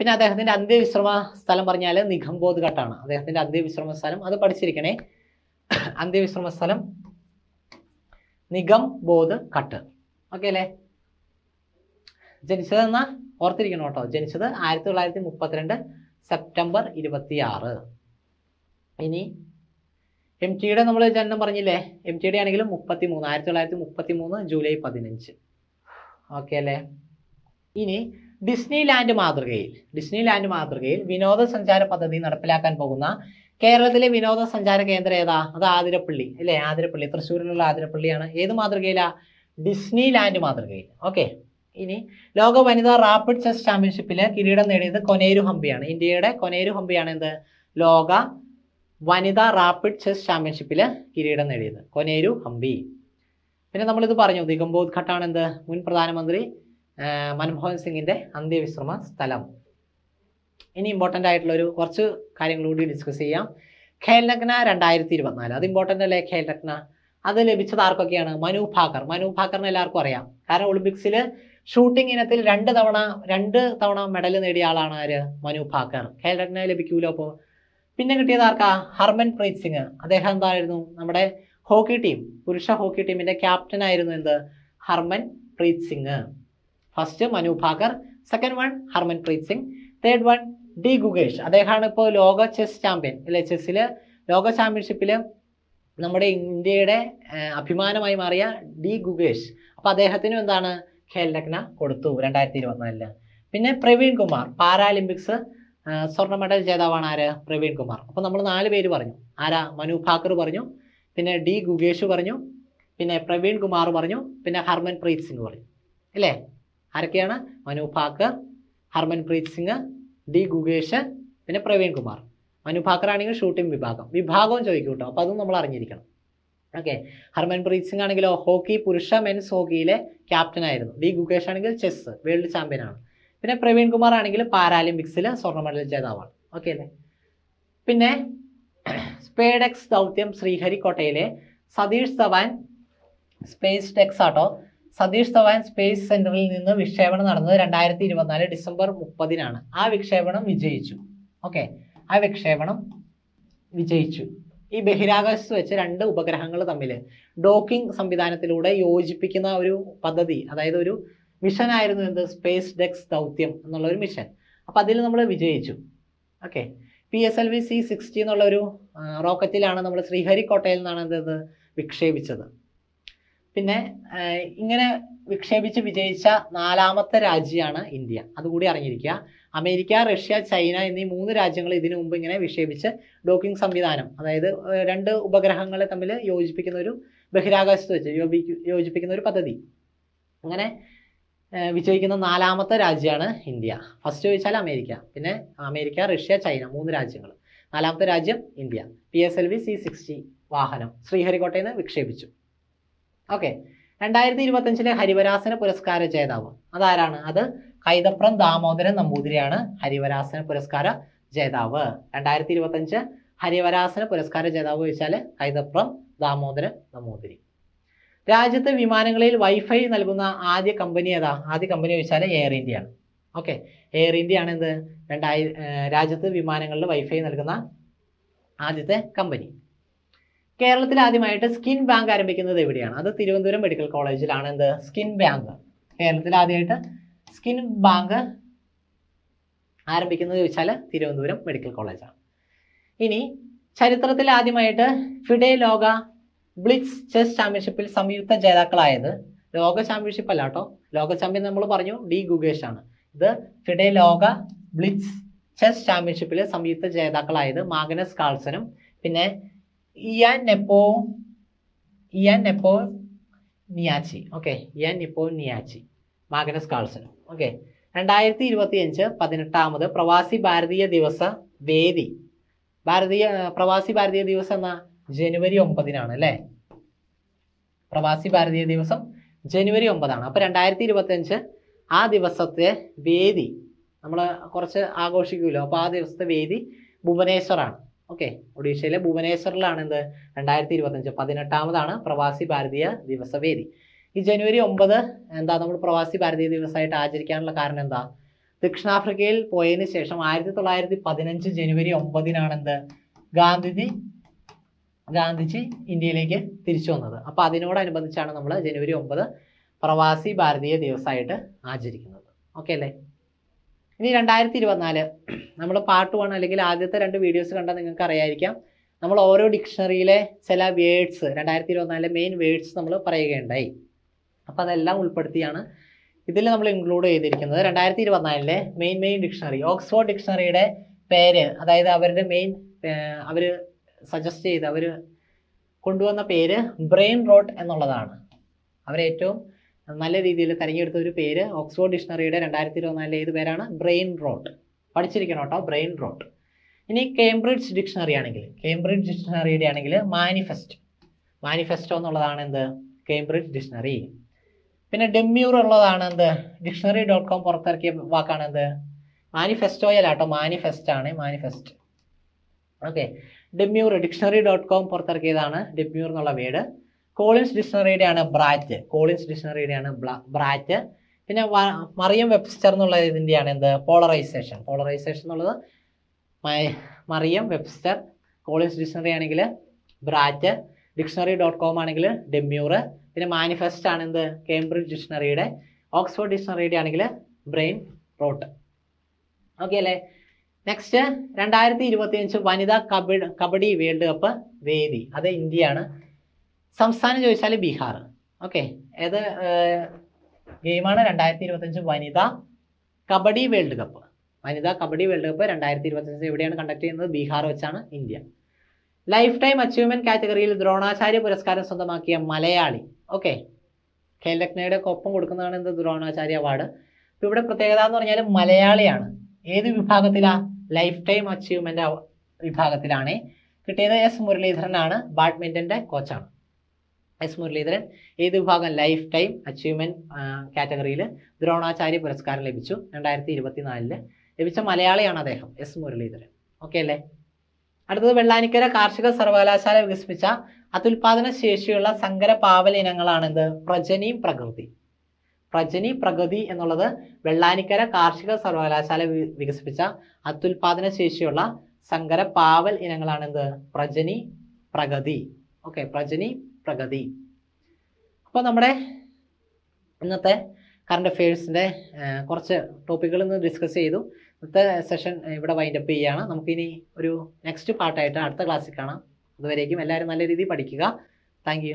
പിന്നെ അദ്ദേഹത്തിന്റെ അന്ത്യവിശ്രമ സ്ഥലം പറഞ്ഞാൽ നിഖംബോധ് ഘട്ടാണ് അദ്ദേഹത്തിന്റെ അന്ത്യവിശ്രമ സ്ഥലം അത് പഠിച്ചിരിക്കണേ. അന്ത്യവിശ്രമ സ്ഥലം നിഗം ബോധ് ഘട്ട് ഓക്കെ അല്ലേ? ജനിച്ചത് എന്നാ? ഓർത്തിരിക്കണം കേട്ടോ. ജനിച്ചത് ആയിരത്തി തൊള്ളായിരത്തി മുപ്പത്തിരണ്ട് സെപ്റ്റംബർ ഇരുപത്തി ആറ് ഇനി എം ടിയുടെ നമ്മൾ ജനനം പറഞ്ഞില്ലേ? എം ടിയുടെ ആണെങ്കിലും മുപ്പത്തി മൂന്ന് ആയിരത്തി തൊള്ളായിരത്തി മുപ്പത്തി മൂന്ന് ജൂലൈ പതിനഞ്ച്. ഓക്കെ അല്ലേ? ഇനി ഡിസ്നി ലാൻഡ് മാതൃകയിൽ ഡിസ്നി ലാൻഡ് മാതൃകയിൽ വിനോദസഞ്ചാര പദ്ധതി നടപ്പിലാക്കാൻ പോകുന്ന കേരളത്തിലെ വിനോദസഞ്ചാര കേന്ദ്രം ഏതാ? അത് ആതിരപ്പള്ളി അല്ലേ? ആതിരപ്പള്ളി തൃശ്ശൂരിലുള്ള ആതിരപ്പള്ളിയാണ്. ഏത് മാതൃകയിലാ? ഡിസ്നി ലാൻഡ് മാതൃകയിൽ. ഓക്കെ. ഇനി ലോക വനിതാ റാപ്പിഡ് ചെസ് ചാമ്പ്യൻഷിപ്പിൽ കിരീടം നേടിയത് കൊനേരു ഹംപിയാണ്. ഇന്ത്യയുടെ കൊനേരു ഹംപിയാണ് എന്ത്? ലോക വനിതാ റാപ്പിഡ് ചെസ് ചാമ്പ്യൻഷിപ്പിൽ കിരീടം നേടിയത് കൊനേരു ഹംപി. പിന്നെ നമ്മളിത് പറഞ്ഞു ദിഗംബോദ്ഘട്ടാണ് എന്ത് മുൻ പ്രധാനമന്ത്രി മൻമോഹൻ സിംഗിന്റെ അന്ത്യവിശ്രമ സ്ഥലം. ഇനി ഇമ്പോർട്ടന്റ് ആയിട്ടുള്ള ഒരു കുറച്ച് കാര്യങ്ങൾ കൂടി ഡിസ്കസ് ചെയ്യാം. ഖേൽരത്ന രണ്ടായിരത്തി ഇരുപത്തിനാല്. അത് ഇമ്പോർട്ടന്റ് അല്ലേ ഖേൽരത്ന അത് ലഭിച്ചത് ആർക്കൊക്കെയാണ്? മനു ഭാക്കർ. മനു ഭാക്കറിന് എല്ലാവർക്കും അറിയാം. കാരണം ഒളിമ്പിക്സിൽ ഷൂട്ടിംഗ് ഇനത്തിൽ രണ്ട് തവണ രണ്ട് തവണ മെഡൽ നേടിയ ആളാണ് ആര്? മനു ഭാക്കർ. ഖേൽരത്ന ലഭിക്കൂലോ അപ്പോൾ പിന്നെ കിട്ടിയത് ആർക്കാ? ഹർമൻ പ്രീത് സിംഗ്. അദ്ദേഹം എന്തായിരുന്നു? നമ്മുടെ ഹോക്കി ടീം പുരുഷ ഹോക്കി ടീമിന്റെ ക്യാപ്റ്റൻ ആയിരുന്നു എന്ത്? Harmanpreet Singh. First Manu Bhaker second one Harmanpreet Singh third one D Gukesh അദ്ദേഹമാണ് ഇപ്പോൾ ലോക ചെസ് ചാമ്പ്യൻ അല്ലെ? ചെസ്സിൽ ലോക ചാമ്പ്യൻഷിപ്പിൽ നമ്മുടെ ഇന്ത്യയുടെ അഭിമാനമായി മാറിയ ഡി ഗുഗേഷ് അപ്പോൾ അദ്ദേഹത്തിനും എന്താണ് ഖേൽ രത്ന കൊടുത്തു രണ്ടായിരത്തി ഇരുപത്തിനാലിൽ പിന്നെ പ്രവീൺ കുമാർ പാരാലിമ്പിക്സ് സ്വർണ മെഡൽ ജേതാവാണ് ആര്? പ്രവീൺ കുമാർ. അപ്പോൾ നമ്മൾ നാല് പേര് പറഞ്ഞു. ആരാ? മനു ഭാക്കർ പറഞ്ഞു. പിന്നെ ഡി ഗുഗേഷ് പറഞ്ഞു. പിന്നെ പ്രവീൺ കുമാർ പറഞ്ഞു. പിന്നെ ഹർമൻ പ്രീത് സിംഗ് പറഞ്ഞു. അല്ലേ? ആരൊക്കെയാണ്? മനു ഭാക്കർ ഹർമൻ പ്രീത് സിംഗ് ഡി ഗുഗേഷ് പിന്നെ പ്രവീൺ കുമാർ. മനു ഭാക്കർ ആണെങ്കിൽ ഷൂട്ടിംഗ് വിഭാഗം. വിഭാഗവും ചോദിക്കും കേട്ടോ അപ്പോൾ അതും നമ്മൾ അറിഞ്ഞിരിക്കണം. ഓക്കെ ഹർമൻ പ്രീത് സിംഗ് ആണെങ്കിലോ ഹോക്കി പുരുഷ മെൻസ് ഹോക്കിയിലെ ക്യാപ്റ്റൻ ആയിരുന്നു. ഡി ഗുഗേഷ് ആണെങ്കിൽ ചെസ് വേൾഡ് ചാമ്പ്യൻ ആണ്. പിന്നെ പ്രവീൺ കുമാർ ആണെങ്കിൽ പാരാലിമ്പിക്സിൽ സ്വർണ മെഡൽ ജേതാവാണ്. ഓക്കെ അല്ലേ? പിന്നെ സ്പേഡെക്സ് ദൗത്യം ശ്രീഹരിക്കോട്ടയിലെ സതീഷ് ധവാൻ സ്പേസ് ടെക്സ് ആട്ടോ സതീഷ് ധവാൻ സ്പേസ് സെന്ററിൽ നിന്ന് വിക്ഷേപണം നടന്നത് രണ്ടായിരത്തി ഇരുപത്തിനാല് ഡിസംബർ മുപ്പതിനാണ്. ആ വിക്ഷേപണം വിജയിച്ചു. ഓക്കെ. ആ വിക്ഷേപണം വിജയിച്ചു. ഈ ബഹിരാകാശത്ത് വെച്ച് രണ്ട് ഉപഗ്രഹങ്ങൾ തമ്മിൽ ഡോക്കിംഗ് സംവിധാനത്തിലൂടെ യോജിപ്പിക്കുന്ന ഒരു പദ്ധതി അതായത് ഒരു മിഷൻ ആയിരുന്നു എന്ത്? സ്പേസ് ഡെക്സ് ദൗത്യം എന്നുള്ള ഒരു മിഷൻ. അപ്പോൾ അതിൽ നമ്മൾ വിജയിച്ചു. Okay. P S L V C sixty എന്നുള്ള ഒരു റോക്കറ്റിലാണ് നമ്മൾ ശ്രീഹരിക്കോട്ടയിൽ നിന്നാണ് എന്തത് വിക്ഷേപിച്ചത്. പിന്നെ ഇങ്ങനെ വിക്ഷേപിച്ച് വിജയിച്ച നാലാമത്തെ രാജ്യമാണ് ഇന്ത്യ. അതുകൂടി അറിഞ്ഞിരിക്കുക. അമേരിക്ക റഷ്യ ചൈന എന്നീ മൂന്ന് രാജ്യങ്ങൾ ഇതിനു മുമ്പ് ഇങ്ങനെ വിക്ഷേപിച്ച് ഡോക്കിംഗ് സംവിധാനം അതായത് രണ്ട് ഉപഗ്രഹങ്ങളെ തമ്മിൽ യോജിപ്പിക്കുന്ന ഒരു ബഹിരാകാശത്ത് വെച്ച് യോജിപ്പി- യോജിപ്പിക്കുന്ന ഒരു പദ്ധതി. അങ്ങനെ വിജയിക്കുന്ന നാലാമത്തെ രാജ്യമാണ് ഇന്ത്യ. ഫസ്റ്റ് ചോദിച്ചാൽ അമേരിക്ക പിന്നെ അമേരിക്ക റഷ്യ ചൈന മൂന്ന് രാജ്യങ്ങൾ നാലാമത്തെ രാജ്യം India. P S L V C sixty വാഹനം ശ്രീഹരിക്കോട്ടയിൽ നിന്ന് വിക്ഷേപിച്ചു. ഓക്കെ രണ്ടായിരത്തി ഇരുപത്തഞ്ചിലെ ഹരിവരാസന പുരസ്കാര ജേതാവ് അതാരാണ്? അത് കൈതപ്രം ദാമോദരൻ നമ്പൂതിരിയാണ് ഹരിവരാസന പുരസ്കാര ജേതാവ്. രണ്ടായിരത്തി ഇരുപത്തഞ്ച് ഹരിവരാസന പുരസ്കാര ജേതാവ് ചോദിച്ചാൽ കൈതപ്രം ദാമോദരൻ നമ്പൂതിരി. രാജ്യത്തെ വിമാനങ്ങളിൽ വൈഫൈ നൽകുന്ന ആദ്യ കമ്പനി ഏതാ? ആദ്യ കമ്പനി ചോദിച്ചാൽ എയർ ഇന്ത്യ ആണ്. ഓക്കെ എയർ ഇന്ത്യ ആണ് എന്ത്? രണ്ടായി രാജ്യത്ത് വിമാനങ്ങളിൽ വൈഫൈ നൽകുന്ന ആദ്യത്തെ കമ്പനി. കേരളത്തിൽ ആദ്യമായിട്ട് സ്കിൻ ബാങ്ക് ആരംഭിക്കുന്നത് എവിടെയാണ്? അത് തിരുവനന്തപുരം മെഡിക്കൽ കോളേജിലാണ്. എന്ത്? Skin bank. കേരളത്തിൽ ആദ്യമായിട്ട് സ്കിൻ ബാങ്ക് ആരംഭിക്കുന്നത് ചോദിച്ചാൽ തിരുവനന്തപുരം മെഡിക്കൽ കോളേജാണ്. ഇനി ചരിത്രത്തിൽ ആദ്യമായിട്ട് ഫിഡെ ലോക ബ്ലിറ്റ്സ് ചെസ് ചാമ്പ്യൻഷിപ്പിൽ സംയുക്ത ജേതാക്കളായത് ലോക ചാമ്പ്യൻഷിപ്പ് അല്ല കേട്ടോ. ലോക ചാമ്പ്യൻ നമ്മൾ പറഞ്ഞു ഡി ഗുഗേഷ് ആണ്. ഇത് ഫിഡെ ലോക ബ്ലിറ്റ്സ് ചെസ് ചാമ്പ്യൻഷിപ്പിൽ സംയുക്ത ജേതാക്കളായത് മാഗ്നസ് കാൾസനും പിന്നെ ഇയാൻ nepo, yan nepo നിയാച്ചി okay Ian Nepomniachtchi Magnus കാൾസനും ഓക്കെ രണ്ടായിരത്തി ഇരുപത്തി അഞ്ച് പതിനെട്ടാമത് പ്രവാസി ഭാരതീയ ദിവസ വേദി. ഭാരതീയ പ്രവാസി ഭാരതീയ ദിവസം എന്ന? ജനുവരി ഒമ്പതിനാണ് അല്ലേ? പ്രവാസി ഭാരതീയ ദിവസം ജനുവരി ഒമ്പതാണ്. അപ്പോൾ രണ്ടായിരത്തി ഇരുപത്തഞ്ച് ആ ദിവസത്തെ വേദി നമ്മൾ കുറച്ച് ആഘോഷിക്കുമല്ലോ. അപ്പോൾ ആ ദിവസത്തെ വേദി ഭുവനേശ്വറാണ്. ഓക്കെ ഒഡീഷയിലെ ഭുവനേശ്വറിലാണ് എന്ത് രണ്ടായിരത്തി ഇരുപത്തഞ്ച് പതിനെട്ടാമതാണ് പ്രവാസി ഭാരതീയ ദിവസ വേദി ഈ ജനുവരി ഒമ്പത് എന്താ നമ്മൾ പ്രവാസി ഭാരതീയ ദിവസമായിട്ട് ആചരിക്കാനുള്ള കാരണം എന്താ? ദക്ഷിണാഫ്രിക്കയിൽ പോയതിന് ശേഷം ആയിരത്തി തൊള്ളായിരത്തി പതിനഞ്ച് ജനുവരി ഒമ്പതിനാണ് എന്ത് ഗാന്ധിജി ഗാന്ധിജി ഇന്ത്യയിലേക്ക് തിരിച്ചു വന്നത്. അപ്പോൾ അതിനോടനുബന്ധിച്ചാണ് നമ്മൾ ജനുവരി ഒമ്പത് പ്രവാസി ഭാരതീയ ദിവസമായിട്ട് ആചരിക്കുന്നത്. ഓക്കെ അല്ലേ? ഇനി രണ്ടായിരത്തി ഇരുപത്തിനാല് നമ്മൾ പാർട്ട് വൺ അല്ലെങ്കിൽ ആദ്യത്തെ രണ്ട് വീഡിയോസ് കണ്ടാൽ നിങ്ങൾക്ക് അറിയായിരിക്കാം നമ്മൾ ഓരോ ഡിക്ഷണറിയിലെ ചില വേഡ്സ് രണ്ടായിരത്തി ഇരുപത്തിനാലിലെ മെയിൻ വേഡ്സ് നമ്മൾ പറയുകയുണ്ടായി. അപ്പോൾ അതെല്ലാം ഉൾപ്പെടുത്തിയാണ് ഇതിൽ നമ്മൾ ഇൻക്ലൂഡ് ചെയ്തിരിക്കുന്നത്. രണ്ടായിരത്തി ഇരുപത്തിനാലിലെ മെയിൻ മെയിൻ ഡിക്ഷണറി ഓക്സ്ഫോർഡ് ഡിക്ഷണറിയുടെ പേര് അതായത് അവരുടെ മെയിൻ അവർ സജസ്റ്റ് ചെയ്ത് അവർ കൊണ്ടുവന്ന പേര് ബ്രെയിൻ റോട്ട് എന്നുള്ളതാണ്. അവരേറ്റവും നല്ല രീതിയിൽ തിരഞ്ഞെടുത്ത ഒരു പേര് ഓക്സ്ഫോർഡ് ഡിക്ഷണറിയുടെ രണ്ടായിരത്തി ഇരുപത്തിനാലിലെ ഏത് പേരാണ്? ബ്രെയിൻ റോട്ട് പഠിച്ചിരിക്കണം കേട്ടോ ബ്രെയിൻ റോട്ട് ഇനി കേംബ്രിഡ്ജ് ഡിക്ഷണറി ആണെങ്കിൽ കേംബ്രിഡ്ജ് ഡിക്ഷണറിയുടെ ആണെങ്കിൽ മാനിഫെസ്റ്റ് മാനിഫെസ്റ്റോ എന്നുള്ളതാണ് എന്ത്? കേംബ്രിഡ്ജ് ഡിക്ഷണറി പിന്നെ ഡെമ്യൂർ ഉള്ളതാണ് എന്ത്? ഡിക്ഷണറി ഡോട്ട് കോം പുറത്തിറക്കിയ വാക്കാണ് എന്ത്? മാനിഫെസ്റ്റോയല്ല കേട്ടോ മാനിഫെസ്റ്റ് ആണ് manifest okay demure dictionary dot com പുറത്തിറക്കിയതാണ് demure എന്നുള്ള വേർഡ് കോളിൻസ് ഡിക്ഷണറിയുടെ ആണ് ബ്രാറ്റ് കോളിൻസ് ഡിക്ഷണറിയുടെ ആണ് ബ്രാറ്റ് പിന്നെ മറിയം വെബ്സ്റ്റർ എന്നുള്ള ഇതിന്റെയാണ് എന്ത്? പോളറൈസേഷൻ പോളറൈസേഷൻ എന്നുള്ളത് മറിയം വെബ്സ്റ്റർ കോളിൻസ് ഡിക്ഷണറി ആണെങ്കിൽ ബ്രാറ്റ് ഡിക്ഷണറി ഡോട്ട് കോം ആണെങ്കിൽ ഡെമ്യൂർ പിന്നെ മാനിഫെസ്റ്റ് ആണ് എന്ത്? കേംബ്രിഡ്ജ് ഡിക്ഷണറിയുടെ ഓക്സ്ഫോർഡ് ഡിക്ഷണറിയുടെ ആണെങ്കിൽ ബ്രെയിൻ റോട്ട് ഓക്കെ അല്ലേ? നെക്സ്റ്റ് രണ്ടായിരത്തി ഇരുപത്തിയഞ്ച് വനിതാ കബഡി കബഡി വേൾഡ് കപ്പ് വേദി. അത് ഇന്ത്യയാണ്. സംസ്ഥാനം ചോദിച്ചാൽ ബീഹാർ. ഓക്കെ ഏത് ഗെയിമാണ് രണ്ടായിരത്തി ഇരുപത്തഞ്ച് വനിതാ കബഡി വേൾഡ് കപ്പ്. വനിതാ കബഡി വേൾഡ് കപ്പ് രണ്ടായിരത്തി ഇരുപത്തഞ്ച് എവിടെയാണ് കണ്ടക്ട് ചെയ്യുന്നത്? ബീഹാർ വെച്ചാണ് ഇന്ത്യ. ലൈഫ് ടൈം അച്ചീവ്മെന്റ് കാറ്റഗറിയിൽ ദ്രോണാചാര്യ പുരസ്കാരം സ്വന്തമാക്കിയ മലയാളി. ഓക്കെ ഖേൽരത്നയുടെ ഒപ്പം കൊടുക്കുന്നതാണ് എന്ത്? ദ്രോണാചാര്യ അവാർഡ് അപ്പോൾ ഇവിടെ പ്രത്യേകത എന്ന് പറഞ്ഞാൽ മലയാളിയാണ്. ഏത് വിഭാഗത്തിലാ? ലൈഫ് ടൈം അച്ചീവ്മെന്റ് വിഭാഗത്തിലാണ്. കിട്ടിയത് എസ് മുരളീധരനാണ്. ബാഡ്മിന്റന്റെ കോച്ചാണ് എസ് മുരളീധരൻ. ഏത് വിഭാഗം ലൈഫ് ടൈം അച്ചീവ്മെന്റ് കാറ്റഗറിയിൽ ദ്രോണാചാര്യ പുരസ്കാരം ലഭിച്ചു രണ്ടായിരത്തി ഇരുപത്തിനാലിൽ ലഭിച്ച മലയാളിയാണ് അദ്ദേഹം എസ് മുരളീധരൻ. ഓക്കെ അല്ലേ? അടുത്തത് വെള്ളാനിക്കര കാർഷിക സർവകലാശാല വികസിപ്പിച്ച അത്യുൽപാദന ശേഷിയുള്ള സങ്കര പാവൽ ഇനങ്ങളാണെന്ത് പ്രജനി പ്രകൃതി. പ്രജനി പ്രകൃതി എന്നുള്ളത് വെള്ളാനിക്കര കാർഷിക സർവകലാശാല വികസിപ്പിച്ച അത്യുൽപാദന ശേഷിയുള്ള സങ്കര പാവൽ ഇനങ്ങളാണെന്ത് പ്രജനി പ്രഗതി ഓക്കെ പ്രജനി പ്രഗതി. അപ്പോൾ നമ്മുടെ ഇന്നത്തെ കറണ്ട് അഫെയർസിന്റെ കുറച്ച് ടോപ്പിക്കുകൾ ഇന്ന് ഡിസ്കസ് ചെയ്തു. ഇന്നത്തെ സെഷൻ ഇവിടെ വൈൻഡപ്പ് ചെയ്യുകയാണ്. നമുക്കിനി ഒരു നെക്സ്റ്റ് പാർട്ടായിട്ട് അടുത്ത ക്ലാസ്സിൽ കാണാം. അതുവരേക്കും എല്ലാവരും നല്ല രീതിയിൽ പഠിക്കുക. താങ്ക്